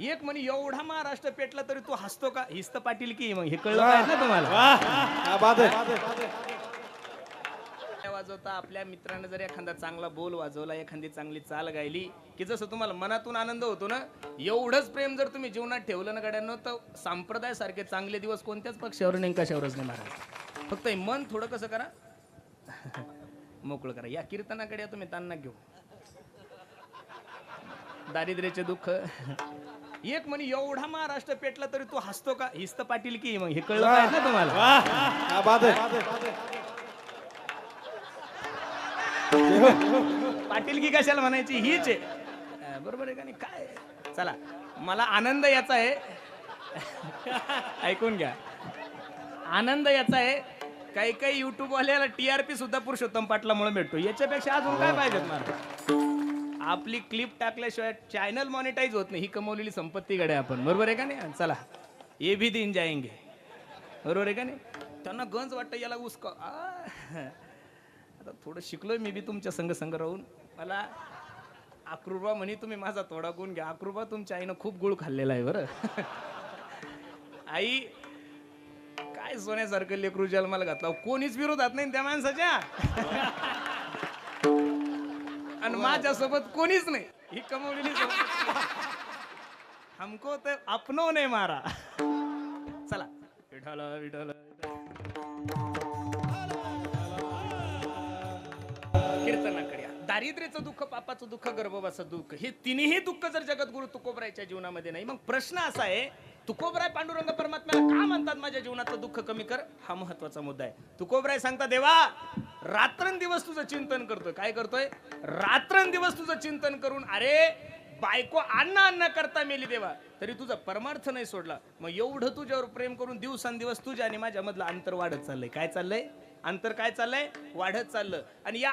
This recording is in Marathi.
एक म्हणे एवढा महाराष्ट्र पेटला तरी तू हसतो का? हिस्त पाटील की मग हे कळलं पाहिजे ना तुम्हाला. वाजवता आपल्या मित्राने जर एखादा चांगला बोल वाजवला एखादी चांगली चाल गायली की जसं तुम्हाला मनातून आनंद होतो ना एवढंच प्रेम जर तुम्ही जीवनात ठेवलं ना गाड्यांनो तर संप्रदाय सारखे चांगले दिवस कोणत्याच पक्षावर नाही कशावरच नाही महाराज फक्त मन थोडं कसं करा? मोकळं करा. या कीर्तनाकडे तुम्ही तान्ना घेऊ दारिद्र्याचे दुःख. एक म्हणे एवढा महाराष्ट्र पेटला तरी तू हसतो का? हिस्त पाटील की मग हे कळलं पाहिजे ना तुम्हाला? है पाटील की कशाला म्हणायची? हीच आहे. बरोबर आहे का नाही? काय? चला मला आनंद याचा आहे. ऐकून घ्या. आनंद याचा आहे. काही काही युट्यूब वाल्याला टीआरपी सुद्धा पुरुषोत्तम पाटलामुळे भेटतो. याच्यापेक्षा अजून काय पाहिजेत मला आपली क्लिप टाकल्याशिवाय चॅनल मॉनिटाईज होत नाही. ही कमवलेली संपत्ती गड्या आपण. बरोबर आहे का नाही? चला. ये भी दिन जायंगे बरोबर आहे का नाही? त्यांना गंज वाटतं याला उसका आता थोडं शिकलोय मी बी तुमच्या संघ संघ राहून. मला अक्रुबा म्हणे तुम्ही माझा थोडा गुण घ्या. अक्रुबा तुमच्या आईनं खूप गुळ खाल्लेला आहे बरं. आई काय सोन्यासारखं लेकरू जन्माला घातला? कोणीच विरोधात नाही त्या माणसाच्या? आणि माझ्यासोबत कोणीच नाही. ही कमवलेली. हमको तर अपनो नाही मारा. चला. विठाला विठाला कीर्तनाकडे. दारिद्र्याचं दुःख पापाचं दुःख गर्भवाचं दुःख हे तिन्ही दुःख जर जगद्गुरु तुकोबरायच्या जीवनामध्ये नाही मग प्रश्न असा आहे तुकोबराय पांडुरंग परमात्म्याला का म्हणतात माझ्या जीवनाचं दुःख कमी कर? हा महत्त्वाचा मुद्दा आहे. तुकोबराय सांगता देवा रात्रंदिवस तुझं चिंतन करतोय. काय करतोय? रात्रंदिवस तुझं चिंतन करून अरे बायको अन्न अन्न करता मेली देवा तरी तुझा परमार्थ नाही सोडला. मग एवढं तुझ्यावर प्रेम करून दिवसांदिवस तुझ्या आणि माझ्यामधलं अंतर वाढत चाललंय. काय चाललंय? अंतर काय चाललंय? वाढत चाललं. आणि या